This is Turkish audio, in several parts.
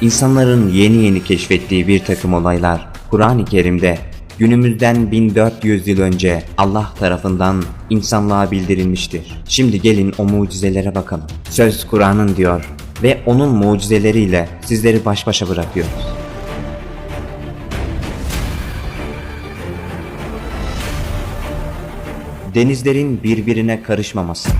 İnsanların yeni yeni keşfettiği bir takım olaylar Kur'an-ı Kerim'de günümüzden 1400 yıl önce Allah tarafından insanlığa bildirilmiştir. Şimdi gelin o mucizelere bakalım. Söz Kur'an'ın diyor ve onun mucizeleriyle sizleri baş başa bırakıyoruz. Denizlerin birbirine karışmaması.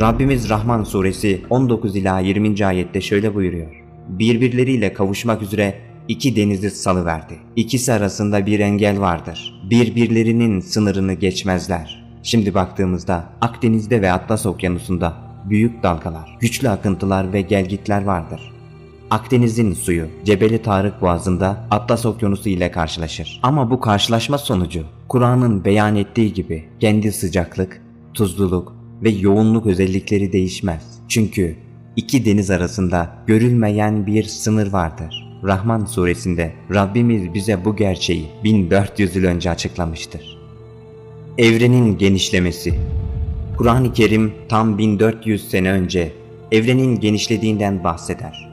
Rabbimiz Rahman suresi 19 ila 20. ayette şöyle buyuruyor. Birbirleriyle kavuşmak üzere iki denizi salıverdi. İkisi arasında bir engel vardır. Birbirlerinin sınırını geçmezler. Şimdi baktığımızda Akdeniz'de ve Atlas Okyanusu'nda büyük dalgalar, güçlü akıntılar ve gelgitler vardır. Akdeniz'in suyu Cebeli Tarık Boğazı'nda Atlas Okyanusu ile karşılaşır. Ama bu karşılaşma sonucu Kur'an'ın beyan ettiği gibi kendi sıcaklık, tuzluluk ve yoğunluk özellikleri değişmez. Çünkü iki deniz arasında görülmeyen bir sınır vardır. Rahman suresinde Rabbimiz bize bu gerçeği 1400 yıl önce açıklamıştır. Evrenin genişlemesi Kur'an-ı Kerim tam 1400 sene önce evrenin genişlediğinden bahseder.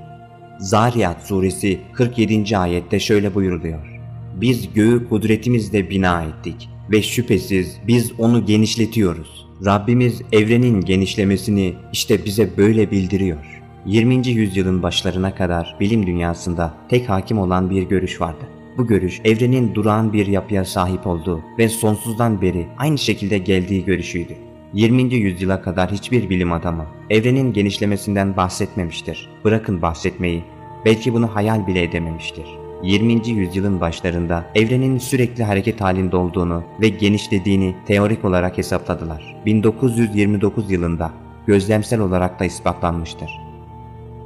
Zariyat suresi 47. ayette şöyle buyuruluyor. Biz göğü kudretimizle bina ettik ve şüphesiz biz onu genişletiyoruz. Rabbimiz evrenin genişlemesini işte bize böyle bildiriyor. 20. yüzyılın başlarına kadar bilim dünyasında tek hakim olan bir görüş vardı. Bu görüş evrenin durağan bir yapıya sahip olduğu ve sonsuzdan beri aynı şekilde geldiği görüşüydü. 20. yüzyıla kadar hiçbir bilim adamı evrenin genişlemesinden bahsetmemiştir. Bırakın bahsetmeyi, belki bunu hayal bile edememiştir. 20. yüzyılın başlarında evrenin sürekli hareket halinde olduğunu ve genişlediğini teorik olarak hesapladılar. 1929 yılında gözlemsel olarak da ispatlanmıştır.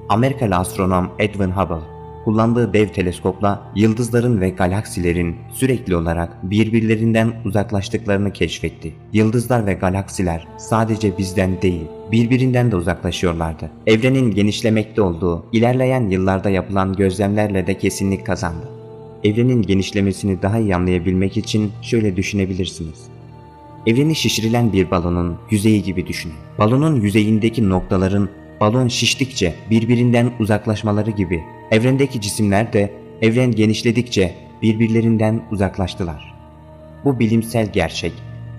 Amerikalı astronom Edwin Hubble kullandığı dev teleskopla yıldızların ve galaksilerin sürekli olarak birbirlerinden uzaklaştıklarını keşfetti. Yıldızlar ve galaksiler sadece bizden değil, birbirinden de uzaklaşıyorlardı. Evrenin genişlemekte olduğu ilerleyen yıllarda yapılan gözlemlerle de kesinlik kazandı. Evrenin genişlemesini daha iyi anlayabilmek için şöyle düşünebilirsiniz. Evreni şişirilen bir balonun yüzeyi gibi düşünün. Balonun yüzeyindeki noktaların balon şiştikçe birbirinden uzaklaşmaları gibi evrendeki cisimler de evren genişledikçe birbirlerinden uzaklaştılar. Bu bilimsel gerçek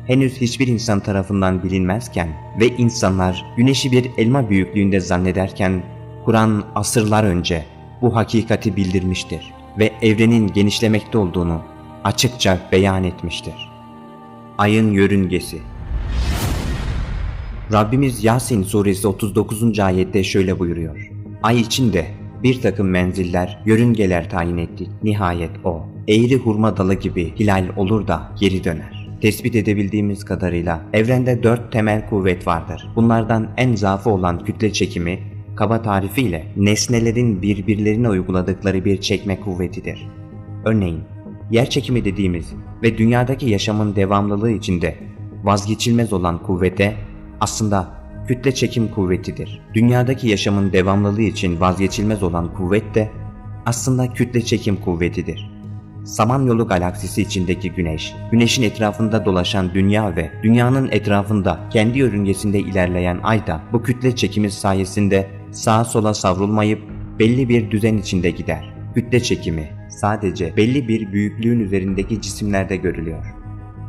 henüz hiçbir insan tarafından bilinmezken ve insanlar güneşi bir elma büyüklüğünde zannederken Kur'an asırlar önce bu hakikati bildirmiştir ve evrenin genişlemekte olduğunu açıkça beyan etmiştir. Ayın yörüngesi Rabbimiz Yasin suresi 39. ayette şöyle buyuruyor. Ay içinde bir takım menziller, yörüngeler tayin ettik. Nihayet o, eğri hurma dalı gibi hilal olur da geri döner. Tespit edebildiğimiz kadarıyla evrende dört temel kuvvet vardır. Bunlardan en zaafı olan kütle çekimi, kaba tarifiyle nesnelerin birbirlerine uyguladıkları bir çekme kuvvetidir. Örneğin, yer çekimi dediğimiz ve dünyadaki yaşamın devamlılığı içinde vazgeçilmez olan kuvvete aslında kütle çekim kuvvetidir. Dünyadaki yaşamın devamlılığı için vazgeçilmez olan kuvvet de aslında kütle çekim kuvvetidir. Samanyolu galaksisi içindeki güneş, güneşin etrafında dolaşan dünya ve dünyanın etrafında kendi yörüngesinde ilerleyen ay da bu kütle çekimi sayesinde sağa sola savrulmayıp belli bir düzen içinde gider. Kütle çekimi sadece belli bir büyüklüğün üzerindeki cisimlerde görülüyor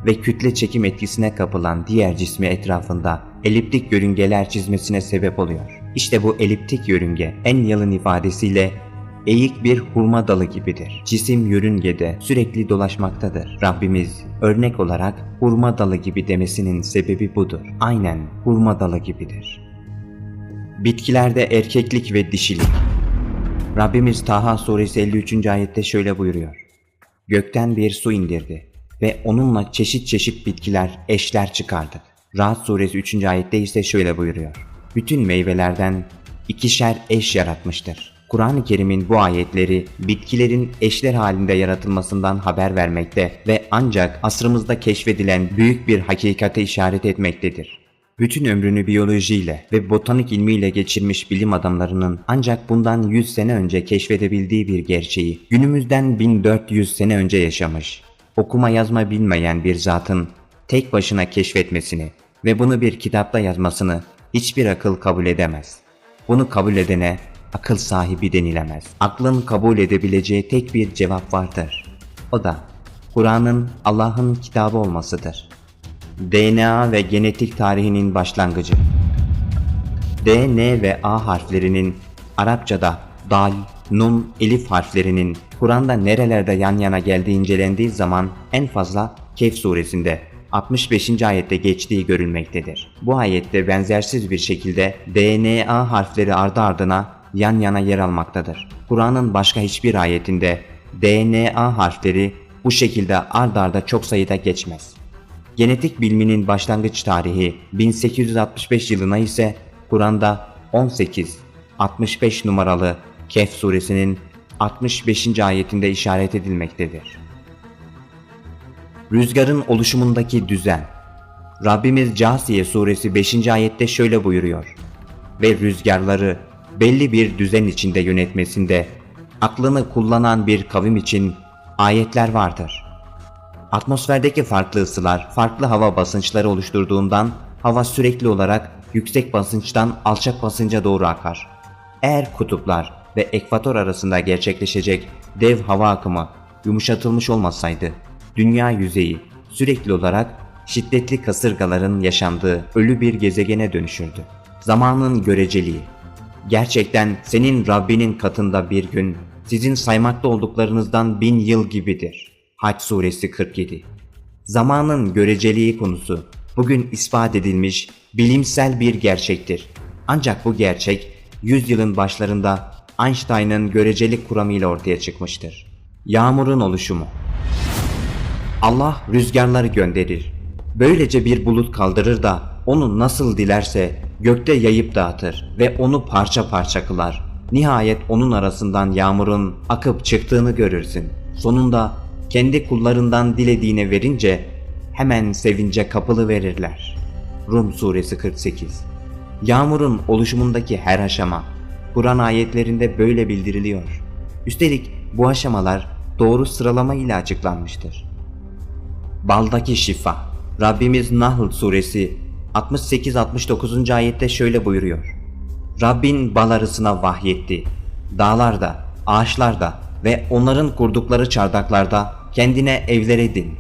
ve kütle çekim etkisine kapılan diğer cismi etrafında eliptik yörüngeler çizmesine sebep oluyor. İşte bu eliptik yörünge en yalın ifadesiyle eğik bir hurma dalı gibidir. Cisim yörüngede sürekli dolaşmaktadır. Rabbimiz örnek olarak hurma dalı gibi demesinin sebebi budur. Aynen hurma dalı gibidir. Bitkilerde erkeklik ve dişilik. Rabbimiz Taha suresi 53. ayette şöyle buyuruyor. Gökten bir su indirdi ve onunla çeşit çeşit bitkiler, eşler çıkardık. Rahat suresi 3. ayette ise şöyle buyuruyor. Bütün meyvelerden ikişer eş yaratmıştır. Kur'an-ı Kerim'in bu ayetleri bitkilerin eşler halinde yaratılmasından haber vermekte ve ancak asrımızda keşfedilen büyük bir hakikate işaret etmektedir. Bütün ömrünü biyolojiyle ve botanik ilmiyle geçirmiş bilim adamlarının ancak bundan 100 sene önce keşfedebildiği bir gerçeği günümüzden 1400 sene önce yaşamış okuma yazma bilmeyen bir zatın tek başına keşfetmesini ve bunu bir kitapta yazmasını hiçbir akıl kabul edemez. Bunu kabul edene akıl sahibi denilemez. Aklın kabul edebileceği tek bir cevap vardır. O da Kur'an'ın Allah'ın kitabı olmasıdır. DNA ve genetik tarihinin başlangıcı. D, N ve A harflerinin Arapçada dal, nun, elif harflerinin Kur'an'da nerelerde yan yana geldiği incelendiği zaman en fazla Kehf suresinde 65. ayette geçtiği görülmektedir. Bu ayette benzersiz bir şekilde DNA harfleri ardı ardına yan yana yer almaktadır. Kur'an'ın başka hiçbir ayetinde DNA harfleri bu şekilde ard arda çok sayıda geçmez. Genetik biliminin başlangıç tarihi 1865 yılına ise Kur'an'da 18 65 numaralı Kehf suresinin 65. ayetinde işaret edilmektedir. Rüzgarın oluşumundaki düzen Rabbimiz Casiye suresi 5. ayette şöyle buyuruyor. Ve rüzgarları belli bir düzen içinde yönetmesinde aklını kullanan bir kavim için ayetler vardır. Atmosferdeki farklı ısılar farklı hava basınçları oluşturduğundan hava sürekli olarak yüksek basınçtan alçak basınca doğru akar. Eğer kutuplar ve ekvator arasında gerçekleşecek dev hava akımı yumuşatılmış olmasaydı, dünya yüzeyi sürekli olarak şiddetli kasırgaların yaşandığı ölü bir gezegene dönüşürdü. Zamanın göreceliği. Gerçekten senin Rabbinin katında bir gün sizin saymakta olduklarınızdan bin yıl gibidir. Haç suresi 47 Zamanın göreceliği konusu bugün ispat edilmiş bilimsel bir gerçektir. Ancak bu gerçek yüzyılın başlarında Einstein'ın görecelik kuramıyla ortaya çıkmıştır. Yağmurun oluşumu Allah rüzgarları gönderir. Böylece bir bulut kaldırır da onu nasıl dilerse gökte yayıp dağıtır ve onu parça parça kılar. Nihayet onun arasından yağmurun akıp çıktığını görürsün. Sonunda kendi kullarından dilediğine verince hemen sevince kapılı verirler. Rum suresi 48 Yağmurun oluşumundaki her aşama Kur'an ayetlerinde böyle bildiriliyor. Üstelik bu aşamalar doğru sıralama ile açıklanmıştır. Baldaki şifa. Rabbimiz Nahl suresi 68-69. ayette şöyle buyuruyor. Rabbin bal arısına vahyetti. Dağlarda, ağaçlarda ve onların kurdukları çardaklarda kendine evler edin.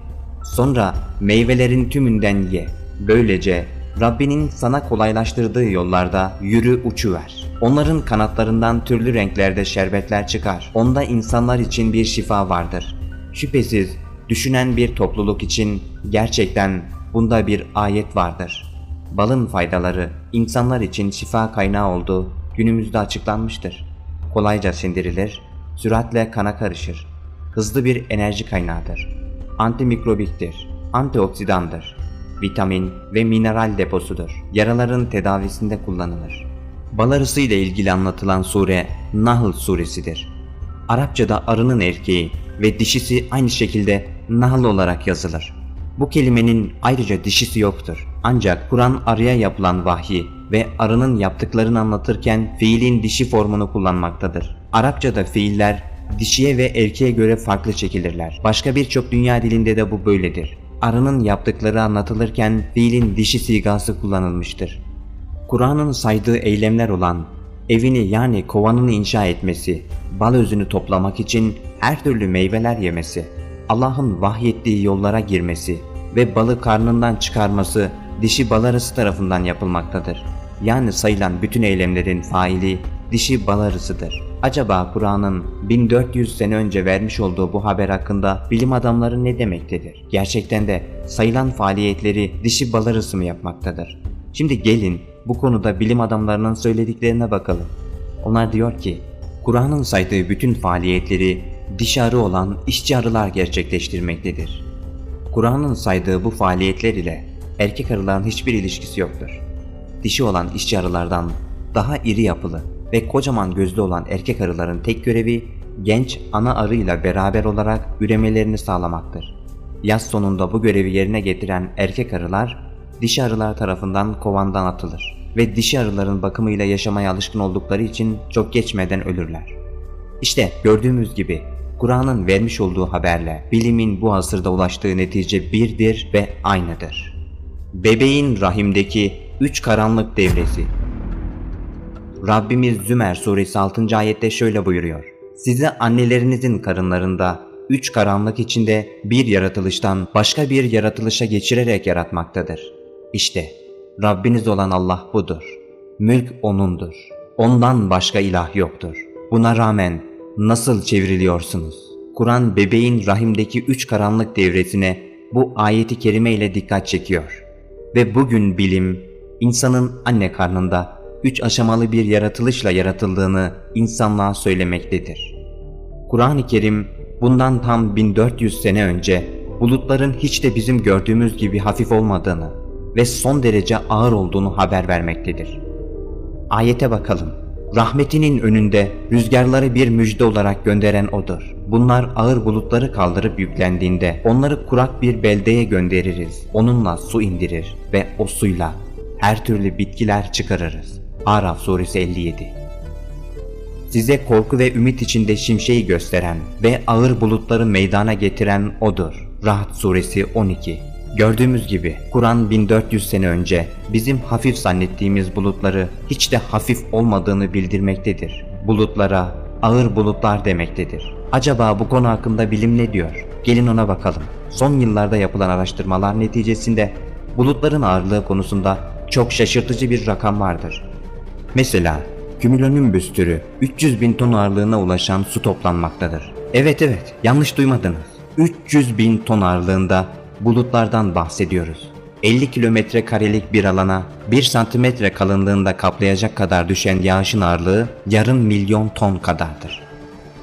Sonra meyvelerin tümünden ye. Böylece Rabbinin sana kolaylaştırdığı yollarda yürü uçuver. Onların kanatlarından türlü renklerde şerbetler çıkar. Onda insanlar için bir şifa vardır. Şüphesiz düşünen bir topluluk için gerçekten bunda bir ayet vardır. Balın faydaları insanlar için şifa kaynağı olduğu günümüzde açıklanmıştır. Kolayca sindirilir, süratle kana karışır. Hızlı bir enerji kaynağıdır. Antimikrobiktir, antioksidandır. Vitamin ve mineral deposudur. Yaraların tedavisinde kullanılır. Bal arısı ile ilgili anlatılan sure Nahl suresidir. Arapçada arının erkeği ve dişisi aynı şekilde Nahl olarak yazılır. Bu kelimenin ayrıca dişisi yoktur. Ancak Kur'an arıya yapılan vahyi ve arının yaptıklarını anlatırken fiilin dişi formunu kullanmaktadır. Arapçada fiiller dişiye ve erkeğe göre farklı çekilirler. Başka birçok dünya dilinde de bu böyledir. Arının yaptıkları anlatılırken fiilin dişi sigası kullanılmıştır. Kur'an'ın saydığı eylemler olan evini yani kovanını inşa etmesi, bal özünü toplamak için her türlü meyveler yemesi, Allah'ın vahyettiği yollara girmesi ve balı karnından çıkarması dişi bal arısı tarafından yapılmaktadır. Yani sayılan bütün eylemlerin faili dişi bal arısıdır. Acaba Kur'an'ın 1400 sene önce vermiş olduğu bu haber hakkında bilim adamları ne demektedir? Gerçekten de sayılan faaliyetleri dişi bal arısı mı yapmaktadır? Şimdi gelin bu konuda bilim adamlarının söylediklerine bakalım. Onlar diyor ki, Kur'an'ın saydığı bütün faaliyetleri dişi arı olan işçi arılar gerçekleştirmektedir. Kur'an'ın saydığı bu faaliyetler ile erkek arıların hiçbir ilişkisi yoktur. Dişi olan işçi arılardan daha iri yapılı ve kocaman gözlü olan erkek arıların tek görevi genç ana arıyla beraber olarak üremelerini sağlamaktır. Yaz sonunda bu görevi yerine getiren erkek arılar dişi arılar tarafından kovandan atılır ve dişi arıların bakımıyla yaşamaya alışkın oldukları için çok geçmeden ölürler. İşte gördüğümüz gibi Kur'an'ın vermiş olduğu haberle bilimin bu asırda ulaştığı netice birdir ve aynıdır. Bebeğin rahimdeki üç karanlık devresi Rabbimiz Zümer suresi 6. ayette şöyle buyuruyor. Sizi annelerinizin karınlarında üç karanlık içinde bir yaratılıştan başka bir yaratılışa geçirerek yaratmaktadır. İşte Rabbiniz olan Allah budur. Mülk O'nundur. Ondan başka ilah yoktur. Buna rağmen nasıl çevriliyorsunuz? Kur'an bebeğin rahimdeki üç karanlık devresine bu ayeti kerime ile dikkat çekiyor. Ve bugün bilim, insanın anne karnında üç aşamalı bir yaratılışla yaratıldığını insanlığa söylemektedir. Kur'an-ı Kerim bundan tam 1400 sene önce bulutların hiç de bizim gördüğümüz gibi hafif olmadığını ve son derece ağır olduğunu haber vermektedir. Ayete bakalım. Rahmetinin önünde rüzgarları bir müjde olarak gönderen odur. Bunlar ağır bulutları kaldırıp yüklendiğinde onları kurak bir beldeye göndeririz. Onunla su indirir ve o suyla her türlü bitkiler çıkarırız. Araf suresi 57 Size korku ve ümit içinde şimşeği gösteren ve ağır bulutları meydana getiren O'dur. Rahat suresi 12 Gördüğümüz gibi Kur'an 1400 sene önce bizim hafif zannettiğimiz bulutları hiç de hafif olmadığını bildirmektedir. Bulutlara ağır bulutlar demektedir. Acaba bu konu hakkında bilim ne diyor? Gelin ona bakalım. Son yıllarda yapılan araştırmalar neticesinde bulutların ağırlığı konusunda çok şaşırtıcı bir rakam vardır. Mesela Cumulonimbus türü 300 bin ton ağırlığına ulaşan su toplanmaktadır. Evet evet yanlış duymadınız. 300 bin ton ağırlığında bulutlardan bahsediyoruz. 50 kilometre karelik bir alana 1 santimetre kalınlığında kaplayacak kadar düşen yağışın ağırlığı yarım milyon ton kadardır.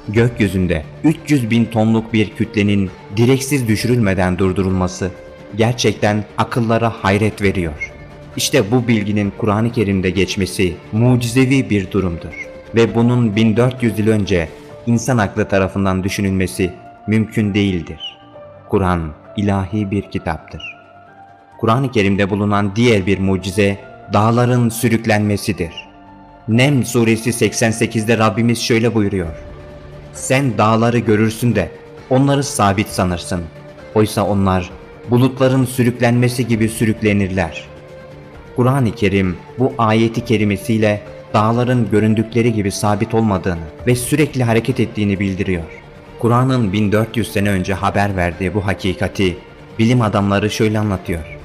Gökyüzünde 300 bin tonluk bir kütlenin direksiz düşürülmeden durdurulması gerçekten akıllara hayret veriyor. İşte bu bilginin Kur'an-ı Kerim'de geçmesi mucizevi bir durumdur. Ve bunun 1400 yıl önce insan aklı tarafından düşünülmesi mümkün değildir. Kur'an ilahi bir kitaptır. Kur'an-ı Kerim'de bulunan diğer bir mucize dağların sürüklenmesidir. Nem suresi 88'de Rabbimiz şöyle buyuruyor. Sen dağları görürsün de onları sabit sanırsın. Oysa onlar bulutların sürüklenmesi gibi sürüklenirler. Kur'an-ı Kerim bu ayeti kerimesiyle dağların göründükleri gibi sabit olmadığını ve sürekli hareket ettiğini bildiriyor. Kur'an'ın 1400 sene önce haber verdiği bu hakikati bilim adamları şöyle anlatıyor.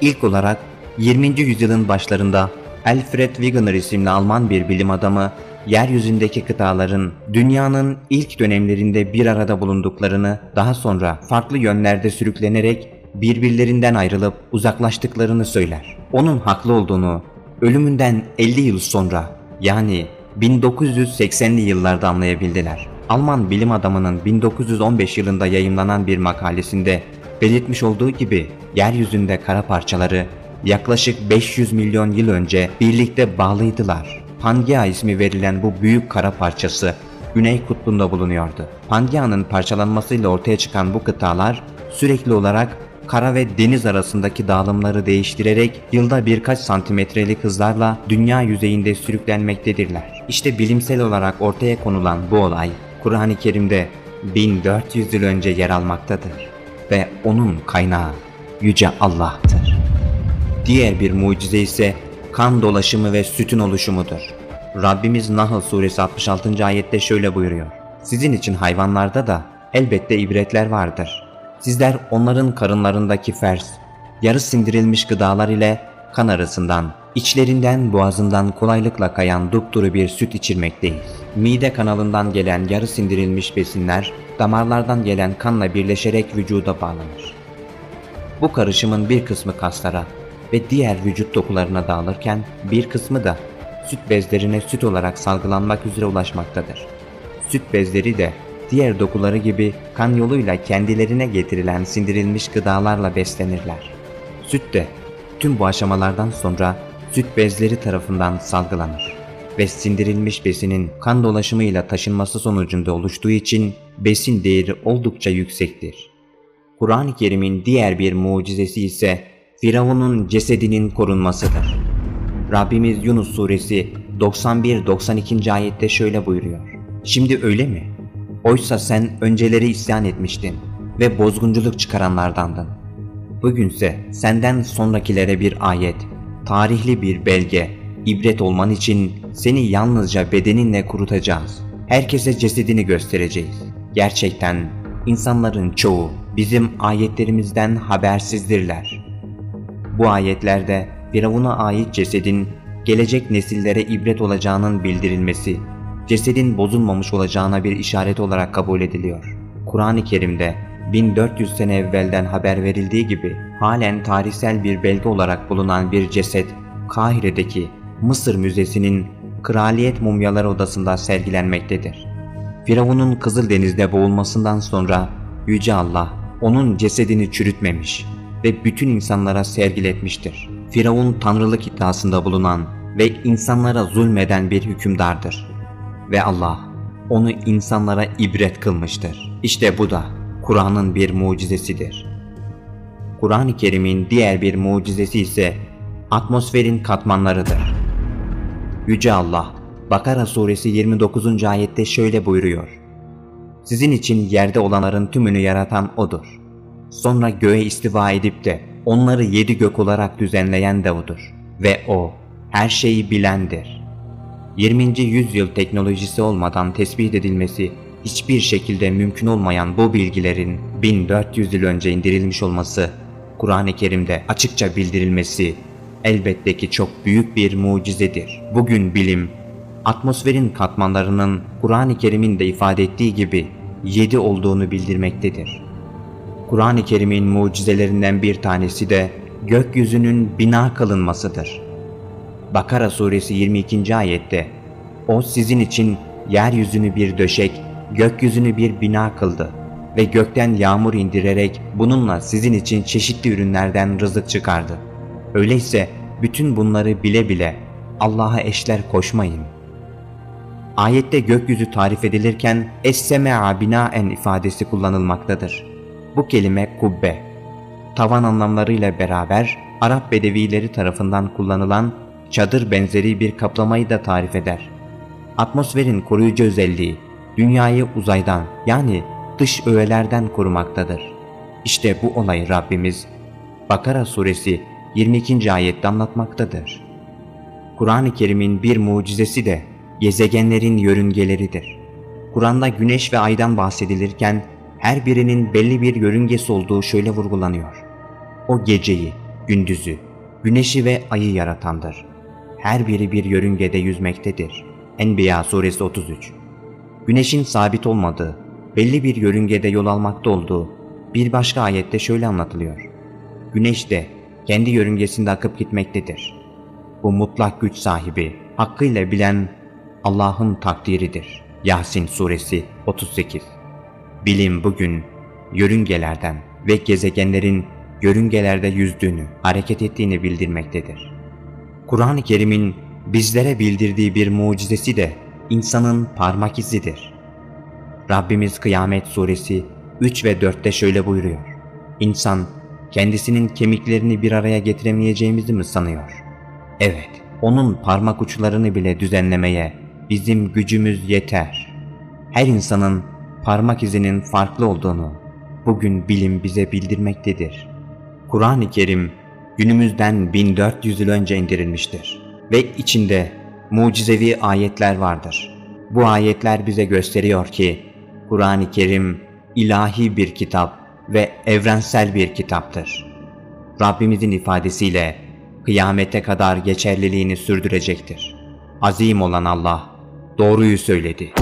İlk olarak 20. yüzyılın başlarında Alfred Wegener isimli Alman bir bilim adamı yeryüzündeki kıtaların dünyanın ilk dönemlerinde bir arada bulunduklarını, daha sonra farklı yönlerde sürüklenerek birbirlerinden ayrılıp uzaklaştıklarını söyler. Onun haklı olduğunu ölümünden 50 yıl sonra yani 1980'li yıllarda anlayabildiler. Alman bilim adamının 1915 yılında yayımlanan bir makalesinde belirtmiş olduğu gibi yeryüzünde kara parçaları yaklaşık 500 milyon yıl önce birlikte bağlıydılar. Pangea ismi verilen bu büyük kara parçası Güney Kutbu'nda bulunuyordu. Pangea'nın parçalanmasıyla ortaya çıkan bu kıtalar sürekli olarak kara ve deniz arasındaki dağılımları değiştirerek yılda birkaç santimetrelik hızlarla dünya yüzeyinde sürüklenmektedirler. İşte bilimsel olarak ortaya konulan bu olay Kur'an-ı Kerim'de 1400 yıl önce yer almaktadır ve onun kaynağı Yüce Allah'tır. Diğer bir mucize ise kan dolaşımı ve sütün oluşumudur. Rabbimiz Nahl suresi 66. ayette şöyle buyuruyor. Sizin için hayvanlarda da elbette ibretler vardır. Sizler onların karınlarındaki fers, yarı sindirilmiş gıdalar ile kan arasından, içlerinden boğazından kolaylıkla kayan dupduru bir süt içirmekteyiz. Mide kanalından gelen yarı sindirilmiş besinler, damarlardan gelen kanla birleşerek vücuda bağlanır. Bu karışımın bir kısmı kaslara ve diğer vücut dokularına dağılırken bir kısmı da süt bezlerine süt olarak salgılanmak üzere ulaşmaktadır. Süt bezleri de diğer dokuları gibi kan yoluyla kendilerine getirilen sindirilmiş gıdalarla beslenirler. Süt de tüm bu aşamalardan sonra süt bezleri tarafından salgılanır ve sindirilmiş besinin kan dolaşımıyla taşınması sonucunda oluştuğu için besin değeri oldukça yüksektir. Kur'an-ı Kerim'in diğer bir mucizesi ise Firavun'un cesedinin korunmasıdır. Rabbimiz Yunus suresi 91-92. ayette şöyle buyuruyor. Şimdi öyle mi? Oysa sen önceleri isyan etmiştin ve bozgunculuk çıkaranlardandın. Bugünse senden sonrakilere bir ayet, tarihli bir belge ibret olman için seni yalnızca bedeninle kurutacağız. Herkese cesedini göstereceğiz. Gerçekten insanların çoğu bizim ayetlerimizden habersizdirler. Bu ayetlerde Firavun'a ait cesedin gelecek nesillere ibret olacağının bildirilmesi, cesedin bozulmamış olacağına bir işaret olarak kabul ediliyor. Kur'an-ı Kerim'de 1400 sene evvelden haber verildiği gibi halen tarihsel bir belge olarak bulunan bir ceset Kahire'deki Mısır Müzesi'nin Kraliyet Mumyaları Odası'nda sergilenmektedir. Firavun'un Kızıldeniz'de boğulmasından sonra Yüce Allah onun cesedini çürütmemiş ve bütün insanlara sergiletmiştir. Firavun tanrılık iddiasında bulunan ve insanlara zulmeden bir hükümdardır. Ve Allah onu insanlara ibret kılmıştır. İşte bu da Kur'an'ın bir mucizesidir. Kur'an-ı Kerim'in diğer bir mucizesi ise atmosferin katmanlarıdır. Yüce Allah Bakara suresi 29. ayette şöyle buyuruyor. Sizin için yerde olanların tümünü yaratan O'dur. Sonra göğe istiva edip de onları yedi gök olarak düzenleyen de O'dur. Ve O her şeyi bilendir. 20. yüzyıl teknolojisi olmadan tespit edilmesi hiçbir şekilde mümkün olmayan bu bilgilerin 1400 yıl önce indirilmiş olması, Kur'an-ı Kerim'de açıkça bildirilmesi elbette ki çok büyük bir mucizedir. Bugün bilim, atmosferin katmanlarının Kur'an-ı Kerim'in de ifade ettiği gibi 7 olduğunu bildirmektedir. Kur'an-ı Kerim'in mucizelerinden bir tanesi de gökyüzünün bina kılınmasıdır. Bakara suresi 22. ayette O sizin için yeryüzünü bir döşek, gökyüzünü bir bina kıldı ve gökten yağmur indirerek bununla sizin için çeşitli ürünlerden rızık çıkardı. Öyleyse bütün bunları bile bile Allah'a eşler koşmayın. Ayette gökyüzü tarif edilirken es-semea binaen ifadesi kullanılmaktadır. Bu kelime kubbe, tavan anlamlarıyla beraber Arap bedevileri tarafından kullanılan çadır benzeri bir kaplamayı da tarif eder. Atmosferin koruyucu özelliği dünyayı uzaydan yani dış öğelerden korumaktadır. İşte bu olayı Rabbimiz Bakara suresi 22. ayette anlatmaktadır. Kur'an-ı Kerim'in bir mucizesi de gezegenlerin yörüngeleridir. Kur'an'da güneş ve aydan bahsedilirken her birinin belli bir yörüngesi olduğu şöyle vurgulanıyor. O geceyi, gündüzü, güneşi ve ayı yaratandır. Her biri bir yörüngede yüzmektedir. Enbiya suresi 33 Güneşin sabit olmadığı, belli bir yörüngede yol almakta olduğu bir başka ayette şöyle anlatılıyor. Güneş de kendi yörüngesinde akıp gitmektedir. Bu mutlak güç sahibi, hakkıyla bilen Allah'ın takdiridir. Yasin suresi 38 Bilim bugün yörüngelerden ve gezegenlerin yörüngelerde yüzdüğünü, hareket ettiğini bildirmektedir. Kur'an-ı Kerim'in bizlere bildirdiği bir mucizesi de insanın parmak izidir. Rabbimiz Kıyamet Suresi 3 ve 4'te şöyle buyuruyor. İnsan kendisinin kemiklerini bir araya getiremeyeceğimizi mi sanıyor? Evet, onun parmak uçlarını bile düzenlemeye bizim gücümüz yeter. Her insanın parmak izinin farklı olduğunu bugün bilim bize bildirmektedir. Kur'an-ı Kerim günümüzden 1400 yıl önce indirilmiştir ve içinde mucizevi ayetler vardır. Bu ayetler bize gösteriyor ki Kur'an-ı Kerim ilahi bir kitap ve evrensel bir kitaptır. Rabbimizin ifadesiyle kıyamete kadar geçerliliğini sürdürecektir. Azim olan Allah doğruyu söyledi.